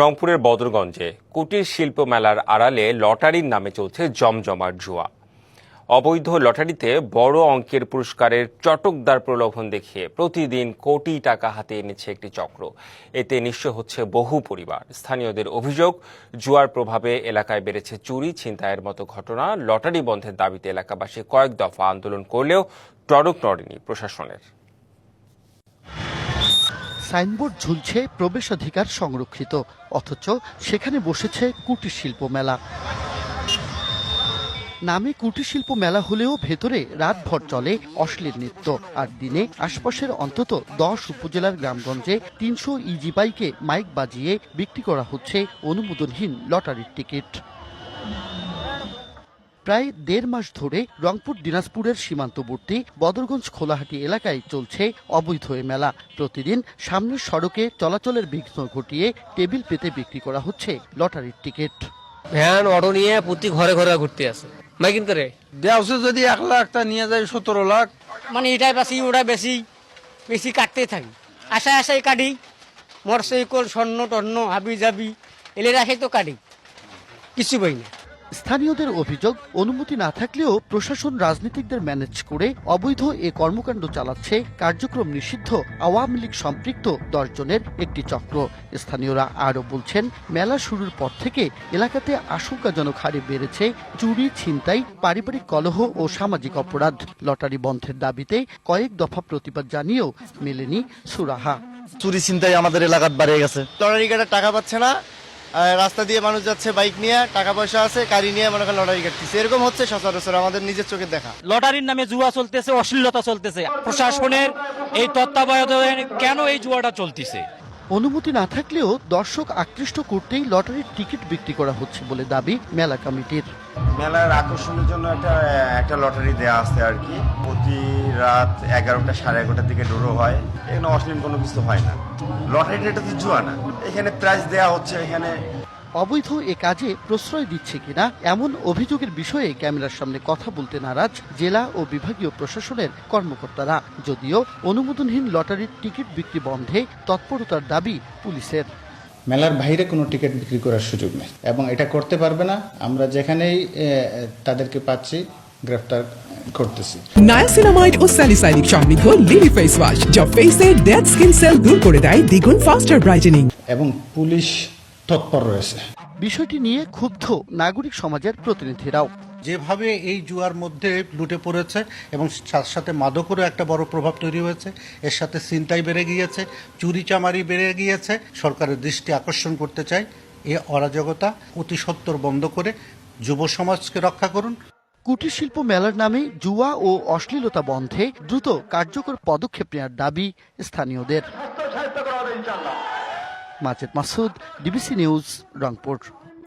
রংপুরের বদরগঞ্জে কুটির শিল্প মেলার আড়ালে লটারির নামে চলছে জমজমার জুয়া। অবৈধ লটারিতে বড় অঙ্কের পুরস্কারের চটকদার প্রলোভন দেখিয়ে প্রতিদিন কোটি টাকা হাতে এনেছে একটি চক্র। এতে নিঃস্ব হচ্ছে বহু পরিবার। স্থানীয়দের অভিযোগ, জুয়ার প্রভাবে এলাকায় বেড়েছে চুরি, ছিনতাইয়ের মতো ঘটনা। লটারি বন্ধের দাবিতে এলাকাবাসী কয়েক দফা আন্দোলন করলেও টনক নড়েনি প্রশাসনের। সাইনবোর্ড ঝুলছে প্রবেশাধিকার সংরক্ষিত, অথচ সেখানে বসেছে কুটির শিল্প মেলা। নামে কুটির শিল্প মেলা হলেও ভেতরে রাতভর চলে অশ্লীল নৃত্য, আর দিনে আশপাশের অন্তত দশ উপজেলার গ্রামগঞ্জে তিনশো ইজি বাইকে মাইক বাজিয়ে বিক্রি করা হচ্ছে অনুমোদনহীন লটারির টিকিট। প্রায় দেড় মাস ধরে রংপুর দিনাজপুরের সীমান্তবর্তী বদরগঞ্জ খোলাহাটি এলাকায় চলছে অবৈধ এ মেলা। প্রতিদিন সামনের সড়কে চলাচলের বিঘ্ন ঘটিয়ে টেবিল পেতে বিক্রি করা হচ্ছে লটারির টিকিট। ভ্যান অটো নিয়ে প্রতি ঘরে ঘরে ঘুরতে আসে। ভাই কিনতে রে? দেওসে যদি এক লাখ তা নিয়ে যায় সতেরো লাখ। মানে এটাই বেশি ওটা বেশি বেশি কাটতে থাকি। আশায় আশায় কাটি। মোটরসাইকেল স্বর্ণ টর্ণ হাবি জাবি এলে রাখে তো কাটি। কিছু বই না। স্থানীয়দের অভিযোগ অনুমতি না থাকলেও প্রশাসন রাজনীতিকদের ম্যানেজ করে অবৈধ এ কর্মকাণ্ড চালাচ্ছে কার্যক্রম নিষিদ্ধ আওয়ামী লীগ সম্পৃক্ত দশজনের একটি চক্র। স্থানীয়রা আরও বলছেন মেলা শুরুর পর থেকে এলাকাতে আশঙ্কাজনক হারে বেড়েছে চুরি ছিনতাই পারিবারিক কলহ ও সামাজিক অপরাধ। লটারি বন্ধের দাবিতে কয়েক দফা প্রতিবাদ জানিয়েও মেলেনি সুরাহা। চুরি ছিনতাই আমাদের এলাকাত বাড়িয়ে গেছে। লটারি কাটার টাকা পাচ্ছে না রাস্তা দিয়ে মানুষ যাচ্ছে, বাইক নিয়ে, টাকা পয়সা আছে, গাড়ি নিয়ে মনে করেন লটারি কাটতেছে। এরকম হচ্ছে সচরাচর আমাদের নিজের চোখে দেখা। লটারির নামে জুয়া চলতেছে, অশ্লীলতা চলতেছে। প্রশাসনের এই তত্ত্বাবধানে কেন এই জুয়াটা চলতেছে? অনুমতি না থাকলেও দর্শক আকৃষ্ট করতেই লটারির টিকিট বিক্রি করা হচ্ছে বলে দাবি মেলা কমিটির। মেলার আকর্ষণের জন্য একটা একটা লটারি দেওয়া আছে আর কি। প্রতি রাত এগারোটা সাড়ে এগারোটার দিকে ডোরো হয়। এখানে অশ্লীল কোনো কিছু হয় না। লটারিটা এটা তো জুয়া না। এখানে প্রাইজ দেওয়া হচ্ছে, এখানে অবৈধ এ কাজে প্রশ্রয় দিচ্ছে কিনা এমন অভিযোগের বিষয়ে ক্যামেরার সামনে কথা বলতে নারাজ জেলা ও বিভাগীয় প্রশাসনের কর্মকর্তারা। যদিও অনুমোদনহীন লটারির টিকিট বিক্রি বন্ধে তৎপরতার দাবি পুলিশের। মেলার বাইরে কোনো টিকিট বিক্রি করার সুযোগ নেই এবং এটা করতে পারবে না। আমরা যেখানেই তাদেরকে পাচ্ছি গ্রেফতার করতেছি। নায়াসিনামাইড ও স্যালিসাইনিক সমৃদ্ধ লিলি ফেস ওয়াশ যা ফেসের ডেড স্কিন সেল দূর করে দেয় দ্বিগুণ ফাস্টার ব্রাইটেনিং এবং পুলিশ তৎপর রয়েছে। বিষয়টি নিয়ে ক্ষুব্ধ নাগরিক সমাজের প্রতিনিধিরাও। যেভাবে এই জুয়ার মধ্যে লুটে পড়েছে এবং সাথে সাথে মাদকেরও একটা বড় প্রভাব তৈরি হয়েছে এর সাথে চিন্তাই বেড়ে গিয়েছে চুরি চামারি বেড়ে গিয়েছে সরকারের দৃষ্টি আকর্ষণ করতে চাই এ অরাজকতা অতি সত্বর বন্ধ করে যুব সমাজকে রক্ষা করুন। কুটির শিল্প মেলার নামে জুয়া ও অশ্লীলতা বন্ধে দ্রুত কার্যকর পদক্ষেপ নেওয়ার দাবি স্থানীয়দের। Masud DBC news Rangpur.